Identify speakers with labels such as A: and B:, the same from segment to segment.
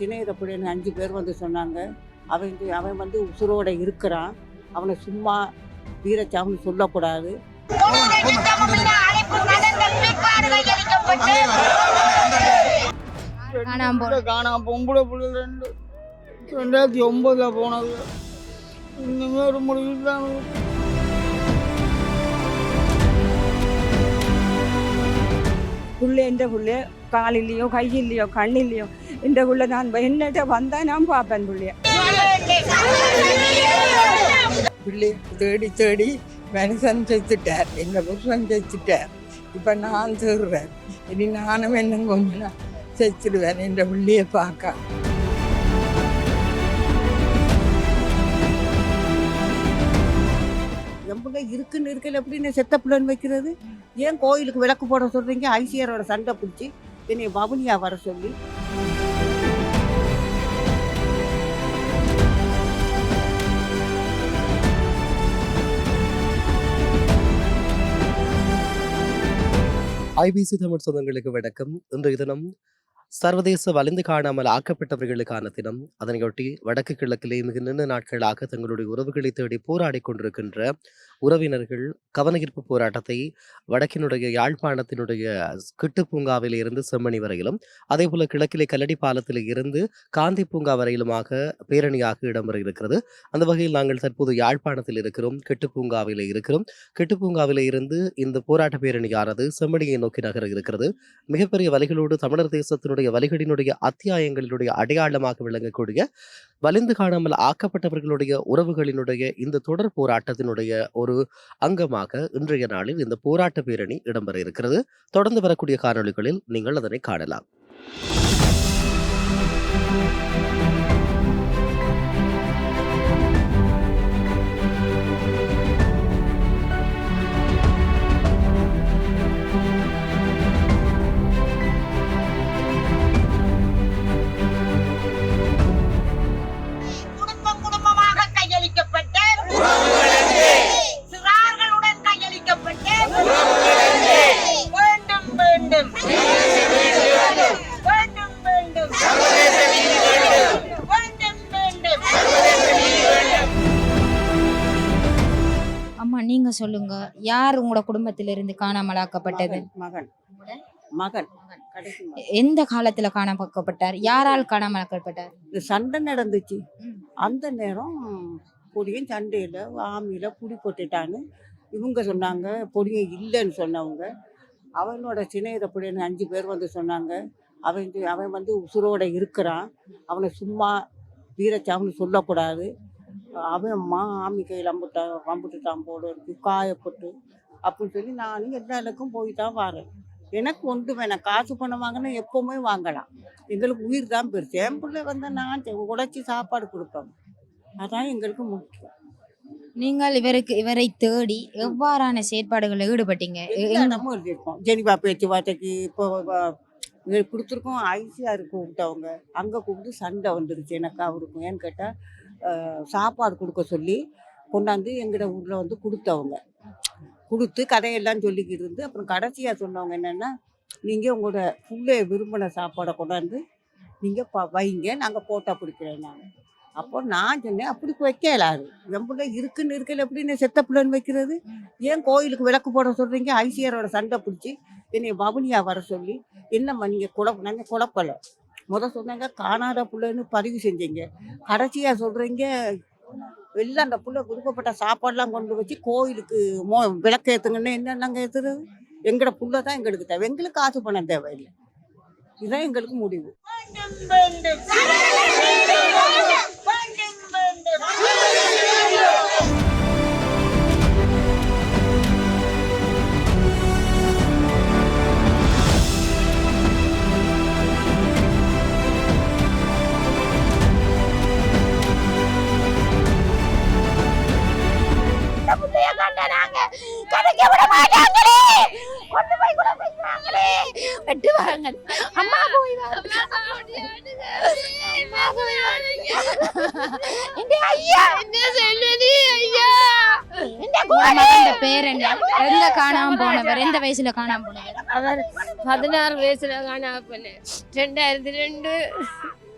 A: சின்ன பிள்ளைன்னு அஞ்சு பேர் வந்து சொன்னாங்க. அவன் அவன் வந்து உசுரோட இருக்கிறான். அவனை சும்மா வீரச்சாமின்னு சொல்லக்கூடாது.
B: காணாம
C: பொம்பளை பிள்ளை ரெண்டு. ரெண்டாயிரத்தி ஒன்பதுல போனது. இன்னுமே ஒரு முடிவு தான்
D: புள்ளை எந்த புள்ளை? காலிலையோ கையிலையோ கண்ணிலையோ? இந்த புள்ள நான் என்னட்ட வந்தா நான் பார்ப்பேன் புள்ளைய
E: பிள்ளை தேடி தேடி மனுஷன் செத்துட்டார். எங்க புருஷன் செத்துட்டார். இப்ப நான் தேடுறேன் இனி நானும் என்ன கொஞ்சம் நாள் செத்துடுவேன் என்ற பிள்ளைய பார்க்க.
A: பிள்ளை இருக்குன்னு இருக்கல எப்படின்னு செத்த பிள்ளைன்னு வைக்கிறது? ஏன் கோயிலுக்கு விளக்கு போட சொல்றீங்க? ஐசிஆரோட சண்டை பிடிச்சி என்னை பவுனியா வர சொல்லி.
F: ஐபிசி தமிழ் சொந்தங்களுக்கு வணக்கம். இன்றைய தினம் சர்வதேச வலிந்து காணாமல் ஆக்கப்பட்டவர்களுக்கான தினம். அதனையொட்டி வடக்கு கிழக்கிலே மிக நீண்ட நாட்களாக தங்களுடைய உறவுகளை தேடி போராடிக் கொண்டிருக்கின்ற உறவினர்கள் கவனஈர்ப்பு போராட்டத்தை வடக்கினுடைய யாழ்ப்பாணத்தினுடைய கிட்டு பூங்காவில் இருந்து செம்மணி வரையிலும் அதே போல கிழக்கிலே கல்லடி பாலத்தில் இருந்து காந்தி பூங்கா வரையிலுமாக பேரணியாக இடம்பெற இருக்கிறது. அந்த வகையில் நாங்கள் தற்போது யாழ்ப்பாணத்தில் இருக்கிறோம் கிட்டு பூங்காவிலே இருக்கிறோம். கிட்டு பூங்காவிலே இருந்து இந்த போராட்ட பேரணியானது செம்மணியை நோக்கி நகர இருக்கிறது. மிகப்பெரிய வலிகளோடு தமிழர் தேசத்தினுடைய வலிகளினுடைய அத்தியாயங்களினுடைய அடையாளமாக விளங்கக்கூடிய வலிந்து காணாமல் ஆக்கப்பட்டவர்களுடைய உறவுகளினுடைய இந்த தொடர் போராட்டத்தினுடைய ஒரு அங்கமாக இன்றைய நாளில் இந்த போராட்ட பேரணி இடம்பெற இருக்கிறது. தொடர்ந்து வரக்கூடிய காணொளிகளில் நீங்கள் அதனை காணலாம்.
B: நீங்க சொல்லுங்க. யார் உங்களோட குடும்பத்தில இருந்து காணாமல் ஆக்கப்பட்டது
A: மகன். மகன்.
B: எந்த காலத்துல காணாமக்கப்பட்டார்? யாரால் காணாமல் ஆக்கப்பட்டார்
A: இந்த சண்டை நடந்துச்சு. அந்த நேரம் பொடியும் சண்டையில் ஆமியில் புடி போட்டுட்டான்னு இவங்க சொன்னாங்க பொடியும் இல்லைன்னு சொன்னவங்க. அவனோட சின்ன பிள்ளைன்னு அஞ்சு பேர் வந்து சொன்னாங்க. அவன் அவன் வந்து உசுரோட இருக்கிறான். அவனை சும்மா வீரச்சாமின்னு சொல்லக்கூடாது. அவன் ஆமி கையில் அம்புட்டா அம்புட்டுட்டான் போல இருக்கு. காயப்பட்டு அப்படின்னு சொல்லி நானும் எல்லா இடக்கும் போய் தான் வரேன். எனக்கு ஒன்று வேணாம். காசு பணம் வாங்கினா எப்போவுமே வாங்கலாம். எங்களுக்கு உயிர் தான் பெருசு. என் பிள்ளை வந்து நான் உடைச்சி சாப்பாடு கொடுப்பேன். அதான் எங்களுக்கு முக்கியம்.
B: நீங்கள் இவருக்கு இவரை தேடி எவ்வாறான செயற்பாடுகளில் ஈடுபட்டீங்க?
A: இடமும் எழுதியிருக்கோம். ஜெனிவா பேச்சுவார்த்தைக்கு இப்போ கொடுத்துருக்கோம். ஐசிஆர் கூப்பிட்டவங்க. அங்கே கூப்பிட்டு சண்டை வந்துருச்சு. எனக்கு அவருக்கும். ஏன்னு கேட்டால் சாப்பாடு கொடுக்க சொல்லி கொண்டாந்து எங்கட ஊரில் வந்து கொடுத்தவங்க. கொடுத்து கதையெல்லாம் சொல்லிக்கிட்டு இருந்து அப்புறம் கடைசியாக சொன்னவங்க என்னென்னா நீங்கள் உங்களோட பிள்ளைய விரும்பின சாப்பாடை கொண்டாந்து நீங்கள் ப வைங்க நாங்கள் போட்டா பிடிக்கிறேன் நாங்கள் அப்போ நான் சொன்னேன் அப்படி வைக்க இயலாது என் பிள்ளை இருக்குன்னு இருக்கல எப்படின்னு செத்த பிள்ளைன்னு வைக்கிறது? ஏன் கோயிலுக்கு விளக்கு போட சொல்கிறீங்க ஐசியரோட சண்டை பிடிச்சி என்னை வவுனியா வர சொல்லி என்னம்மா நீங்கள் குழப்ப நாங்கள் குழப்பலை. முத சொன்னாங்க காணாத பிள்ளைன்னு பதிவு செஞ்சீங்க. கடைசியாக சொல்கிறீங்க எல்லாம் அந்த புள்ள கொடுக்கப்பட்ட சாப்பாடெலாம் கொண்டு வச்சு கோயிலுக்கு மோ விளக்கு என்னென்னங்க ஏற்றுறது எங்களோட புள்ள தான் எங்களுக்கு தேவை. எங்களுக்கு காசு பணம் தேவையில்லை. இதுதான் எங்களுக்கு முடிவு.
G: வேண்டும் வேண்டும் வேண்டும்
B: எங்க காணாம போனவர். எந்த வயசுல காணாம போனவர்?
H: அவர் பதினாறு வயசுல காணாம போனேன் ரெண்டாயிரத்தி ரெண்டு.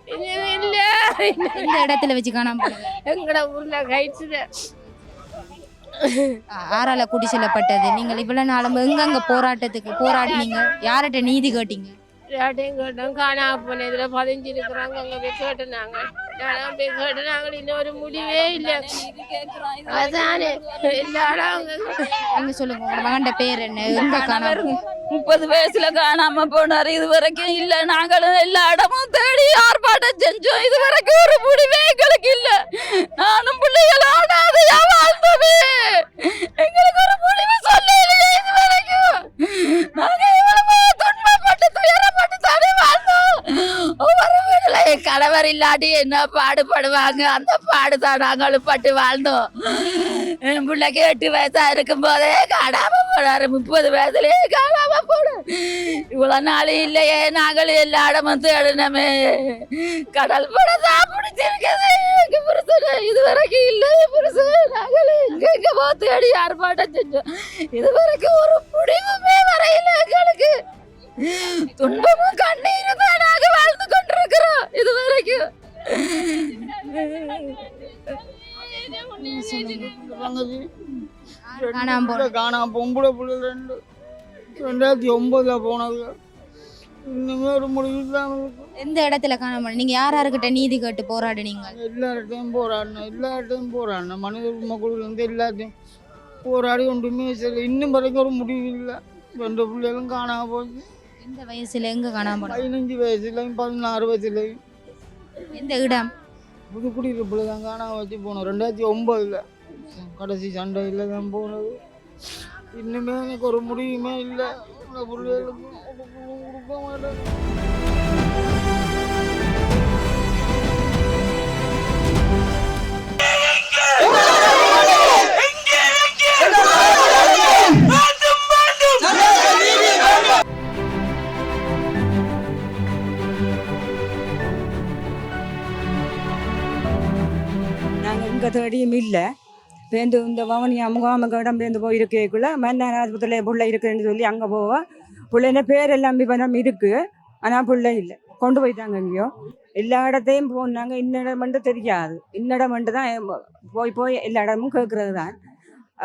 H: இல்ல.
B: எந்த இடத்துல வச்சு காணாம போனது
H: எங்கட ஊர்ல
B: ஆறால கூட்டி செல்லப்பட்டது நீங்கள் இவ்வளவு நாளும் எங்கெங்க போராட்டத்துக்கு போராடினீங்க? யார்கிட்ட நீதி கேட்டீங்க?
H: யார்ட்டையும் கேட்டோம் காணாம போன இதுல பதிஞ்சு இருக்கிறாங்க அங்க போய் கேட்டுனாங்க. நானும் போய் கேட்டுனாங்க இன்னும் ஒரு முடிவே இல்லை. அதானே எல்லாரும்
B: அங்க சொல்லுங்க உங்க மகன்ட பேர் என்ன? எங்க காணாம
I: முப்பது வயசுல காணாம போனாரு இது வரைக்கும் இல்ல. நாங்களும் எல்லா இடமும் தேடி ஆர்ப்பாட்டம் செஞ்சோம் இது வரைக்கும் ஒரு முடிவே எங்களுக்கு இல்ல. நானும் பிள்ளைகளும் எங்களுக்கு ஒரு முடிவு சொல்லலையே இது வரைக்கும் நாங்க இவ்வளவு துன்பப்பட்டு துயரப்பட்டு தானே வாழ்ந்தோம் ஒவ்வொரு வீட்டுல என் கணவர் இல்லாட்டி என்ன பாடுபடுவாங்க? அந்த பாடு தான் நாங்களும் பட்டு வாழ்ந்தோம். என் பிள்ளைக்கு எட்டு வயசா இருக்கும் போதே காணாம போனாரு. முப்பது வயசுலயே காணாம போன இவ்வளவு நாள் இல்லையே. நாங்கள் எல்லா இடமும் தேடினமே. கடல் படம் தான் பிடிச்சிருக்குது. எங்க புருஷன் இது வரைக்கும் இல்லை புருஷன். நாங்கள் எங்க எங்க போ தேடி ஆர்ப்பாட்டம் செஞ்சோம். இது வரைக்கும் ஒரு முடிவுமே வரையில எங்களுக்கு. துன்பமும் கண்ணீரும் தான் நாங்க வாழ்ந்து கொண்டிருக்கிறோம் இது வரைக்கும்
B: காணாம
C: பொம்பளை பிள்ளை ரெண்டு ரெண்டாயிரத்தி ஒன்பதுல போனது இன்னுமே ஒரு முடிவு தான்
B: எந்த இடத்துல காணாம போன? நீங்க யார் யாருக்கிட்ட நீதி கேட்டு போராடினீங்க
C: எல்லா இடத்தையும் போராடினோம் எல்லா இடத்தையும் மனித உரிமை குழுல இருந்து எல்லாத்தையும் போராடி ஒன்றுமே சரி இன்னும் வரைக்கும் ஒரு முடிவு இல்லை ரெண்டு பிள்ளைகளும் காணாம போச்சு
B: எந்த வயசுல எங்க காணாம
C: பதினஞ்சு வயசுலையும் பதினாறு வயசுலையும்.
B: எந்த இடம்?
C: புதுக்குடியிருப்பில் தான் காணாம வச்சு போனோம். ரெண்டாயிரத்தி ஒம்பதுல கடைசி சண்டையில் தான் போனது. இன்னுமே எனக்கு ஒரு முடிவுமே இல்லை. பிள்ளைகளுக்கு கொடுக்க மாட்டேன்.
D: தேடியும் இல்லை. பேருந்து இந்த வவனியா முகாமுக இடம் பேருந்து போயிருக்கக்குள்ள மன்னர் ஆஸ்பத்திரியில் பிள்ளை இருக்குன்னு சொல்லி அங்கே போவோம் பிள்ளைன பேர் எல்லாம் விவரம் இருக்குது ஆனால் பிள்ளை இல்லை. கொண்டு போயிட்டாங்க எங்கேயோ. எல்லா இடத்தையும் போனாங்க. இன்னிடம் மட்டும் தெரியாது. இன்னிடம் மட்டும் தான் போய் போய் எல்லா இடமும் கேட்குறது தான்.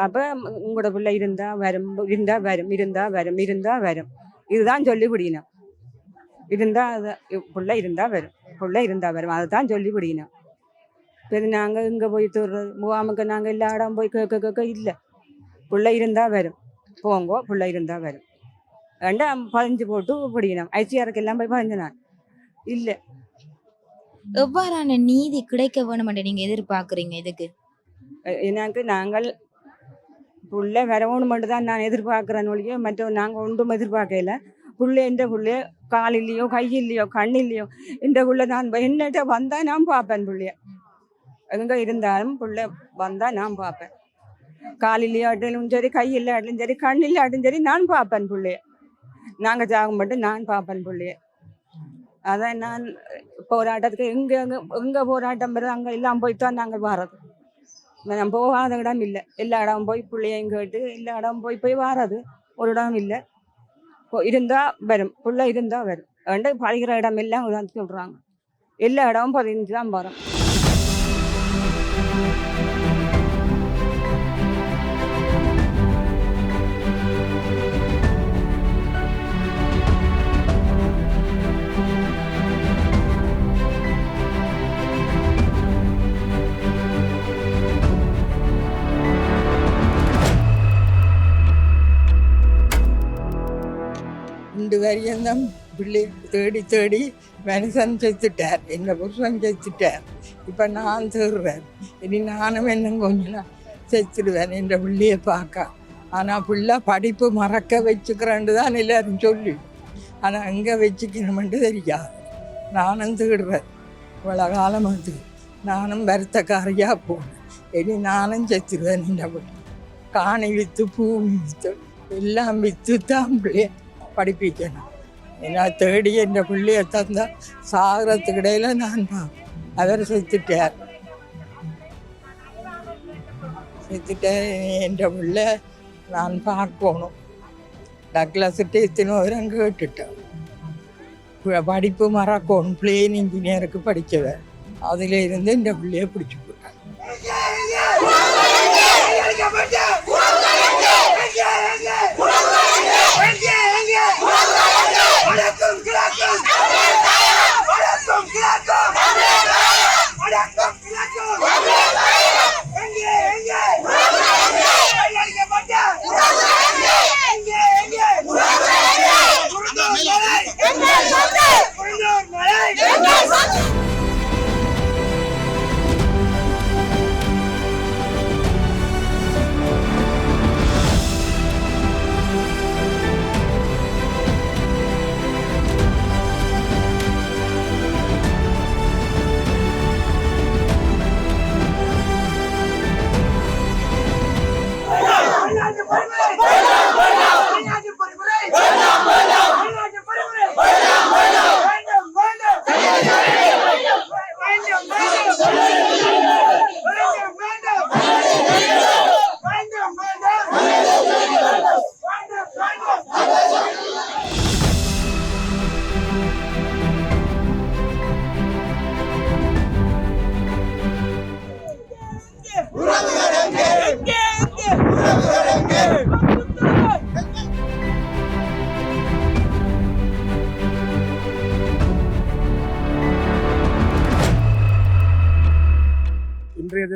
D: அப்போ உங்களோட பிள்ளை இருந்தால் வரும். இருந்தால் வரும். இருந்தால் வரும். இருந்தால் வரும். இதுதான் சொல்லி பிடிக்கணும் இருந்தால் அது பிள்ளை இருந்தால் வரும். பிள்ளை இருந்தால் வரும். அதை தான் சொல்லி பிடிக்கணும் சரி நாங்கள் இங்கே போய் தூர்றது முகாமுக்கு நாங்கள் எல்லா இடம் போய் கேட்க கேட்க இல்லை. பிள்ளை இருந்தால் வரும். போங்கோ பிள்ளை இருந்தால் வரும். ரெண்டா பதிஞ்சு போட்டு பிடிக்கணும். ஐசிஆருக்கு எல்லாம் போய் பதிஞ்சு நான் இல்லை.
B: எவ்வாறான நீதி கிடைக்க வேணுமென்று நீங்க எதிர்பார்க்கறீங்க இதுக்கு?
D: எனக்கு நாங்கள் புள்ள வரவணும் மட்டும் தான் நான் எதிர்பார்க்குறேன் ஒழிய மற்ற நாங்கள் ஒன்றும் எதிர்பார்க்கல. புள்ள எந்த புள்ள காலில்லையோ கையில்லையோ கண்ணில்லையோ இந்த புள்ள நான் என்னட்ட வந்தால் நான் பார்ப்பேன் புள்ளைய. எங்கே இருந்தாலும் புள்ள வந்தால் நான் பார்ப்பேன். காலில்லையாட்டிலும் சரி கையில்லாட்டிலும் சரி கண்ணில்லாட்டிலும் சரி நான் பார்ப்பேன் பிள்ளைய. நாங்கள் சாகும் மட்டும் நான் பார்ப்பேன் பிள்ளைய. அதான் நான் போராட்டத்துக்கு எங்கே எங்கே எங்கே போராட்டம் வருது அங்கே எல்லாம் போய் தான் நாங்கள் வர்றது. நான் போகாத இடம் இல்லை. எல்லா இடம் போய் பிள்ளையும் கேட்டு எல்லா இடம் போய் போய் வாரது ஒரு இடம் இல்லை. இருந்தால் வரும். பிள்ளை இருந்தால் வரும். வேண்ட பழகிற இடம் எல்லாம் சொல்கிறாங்க எல்லா இடமும் பதினஞ்சு தான் வரும்.
E: ரெண்டு வரையும் தான் பிள்ளை தேடி தேடி மனுஷன் செத்துட்டார் என்ன புருஷன் செத்துட்டார். இப்போ நான் தீர்றேன். இனி நானும் இன்னும் கொஞ்ச நாள் செத்துடுவேன் என் பிள்ளைய பார்க்க. ஆனால் ஃபுல்லாக படிப்பு மறக்க வச்சுக்கிறேன்னு தான் எல்லாரும் சொல்லி. ஆனால் எங்கே வச்சுக்கணுமென்று தெரியாது நானும் தீடுறேன். இவ்வளோ காலம் வந்து நானும் வருத்தக்காரியாக போனேன். இனி நானும் செத்துடுவேன் என்ற பிள்ளை. காணி விற்று பூமி விற்று எல்லாம் விற்று தான் பிள்ளைய படிப்பிக்கணும். ஏன்னா தேடி என்ற பிள்ளையை தந்தால் சாகிறதுக்கு இடையில நான் பார்ப்பேன் அவர் செத்துட்டார். செத்துட்டேன் என்ற உள்ள நான் பார்க்கணும். டக்ளஸ் டீத்தினோரம் கேட்டுட்டேன் படிப்பு மறக்கணும். பிளேன் இன்ஜினியருக்கு படிச்சவன் அதில் இருந்து இந்த பிள்ளைய பிடிச்சி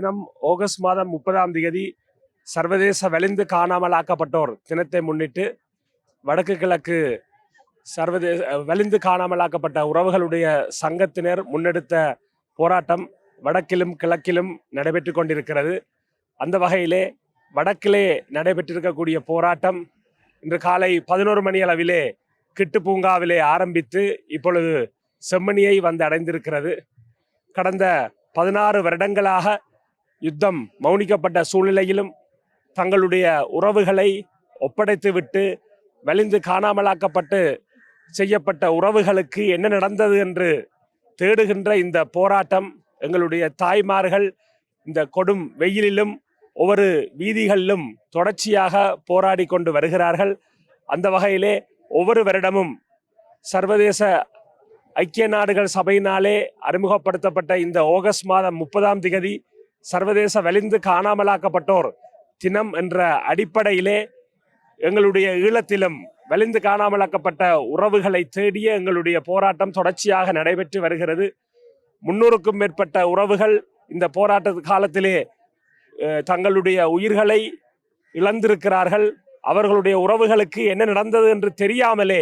J: தினம் ஆகஸ்ட் மாதம் முப்பதாம் தேதி சர்வதேச வலிந்து காணாமலாக்கப்பட்டோர் தினத்தை முன்னிட்டு வடக்கு கிழக்கு சர்வதேச வலிந்து காணாமலாக்கப்பட்ட உறவுகளுடைய சங்கத்தினர் முன்னெடுத்த போராட்டம் வடக்கிலும் கிழக்கிலும் நடைபெற்று கொண்டிருக்கிறது. அந்த வகையிலே வடக்கிலே நடைபெற்றிருக்கக்கூடிய போராட்டம் இன்று காலை பதினோரு மணி அளவிலே கிட்டு பூங்காவிலே ஆரம்பித்து இப்பொழுது செம்மணியை வந்து அடைந்திருக்கிறது. கடந்த பதினாறு வருடங்களாக யுத்தம் மௌனிக்கப்பட்ட சூழ்நிலையிலும் தங்களுடைய உறவுகளை ஒப்படைத்துவிட்டு வலிந்து காணாமலாக்கப்பட்டு செய்யப்பட்ட உறவுகளுக்கு என்ன நடந்தது என்று தேடுகின்ற இந்த போராட்டம் எங்களுடைய தாய்மார்கள் இந்த கொடும் வெயிலிலும் ஒவ்வொரு வீதிகளிலும் தொடர்ச்சியாக போராடி கொண்டு வருகிறார்கள். அந்த வகையிலே ஒவ்வொரு வருடமும் சர்வதேச ஐக்கிய நாடுகள் சபையினாலே அறிமுகப்படுத்தப்பட்ட இந்த ஆகஸ்ட் மாதம் முப்பதாம் திகதி சர்வதேச வலிந்து காணாமலாக்கப்பட்டோர் தினம் என்ற அடிப்படையிலே எங்களுடைய ஈழத்திலும் வலிந்து காணாமலாக்கப்பட்ட உறவுகளை தேடிய எங்களுடைய போராட்டம் தொடர்ச்சியாக நடைபெற்று வருகிறது. முன்னூறுக்கும் மேற்பட்ட உறவுகள் இந்த போராட்ட காலத்திலே தங்களுடைய உயிர்களை இழந்திருக்கிறார்கள். அவர்களுடைய உறவுகளுக்கு என்ன நடந்தது என்று தெரியாமலே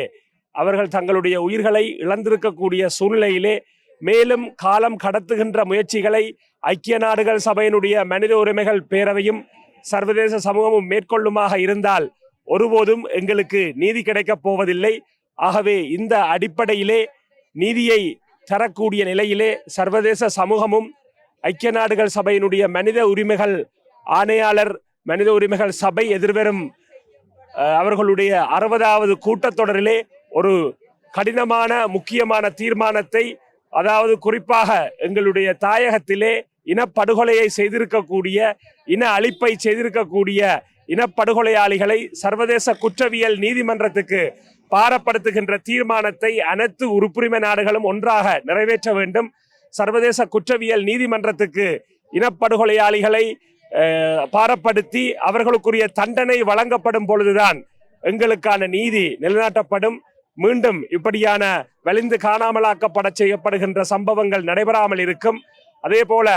J: அவர்கள் தங்களுடைய உயிர்களை இழந்திருக்கக்கூடிய சூழ்நிலையிலே மேலும் காலம் கடத்துகின்ற முயற்சிகளை ஐக்கிய நாடுகள் சபையினுடைய மனித உரிமைகள் பேரவையும் சர்வதேச சமூகமும் மேற்கொள்ளுமாக இருந்தால் ஒருபோதும் எங்களுக்கு நீதி கிடைக்கப் போவதில்லை. ஆகவே இந்த அடிப்படையிலே நீதியை தரக்கூடிய நிலையிலே சர்வதேச சமூகமும் ஐக்கிய நாடுகள் சபையினுடைய மனித உரிமைகள் ஆணையாளர் மனித உரிமைகள் சபை எதிர்வரும் அவர்களுடைய அறுபதாவது கூட்டத்தொடரிலே ஒரு கடினமான முக்கியமான தீர்மானத்தை அதாவது குறிப்பாக எங்களுடைய தாயகத்திலே இனப்படுகொலையை செய்திருக்கக்கூடிய இன அழிப்பை செய்திருக்கக்கூடிய இனப்படுகொலையாளிகளை சர்வதேச குற்றவியல் நீதிமன்றத்துக்கு பாரப்படுத்துகின்ற தீர்மானத்தை அனைத்து உறுப்புரிமை நாடுகளும் ஒன்றாக நிறைவேற்ற வேண்டும். சர்வதேச குற்றவியல் நீதிமன்றத்துக்கு இனப்படுகொலையாளிகளை அஹ், பாரப்படுத்தி அவர்களுக்குரிய தண்டனை வழங்கப்படும் பொழுதுதான் எங்களுக்கான நீதி நிலைநாட்டப்படும். மீண்டும் இப்படியான வலிந்து காணாமலாக்கப்பட செய்யப்படுகின்ற சம்பவங்கள் நடைபெறாமல் இருக்கும். அதே போல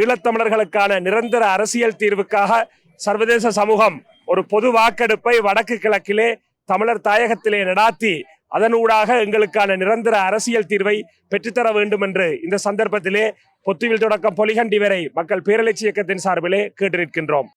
J: ஈழத்தமிழர்களுக்கான நிரந்தர அரசியல் தீர்வுக்காக சர்வதேச சமூகம் ஒரு பொது வாக்கெடுப்பை வடக்கு கிழக்கிலே தமிழர் தாயகத்திலே நடாத்தி அதனூடாக எங்களுக்கான நிரந்தர அரசியல் தீர்வை பெற்றுத்தர வேண்டும் என்று இந்த சந்தர்ப்பத்திலே பொத்துவில் தொடக்கம் பொலிகண்டி வரை மக்கள் பேரலட்சி இயக்கத்தின் சார்பிலே கேட்டிருக்கின்றோம்.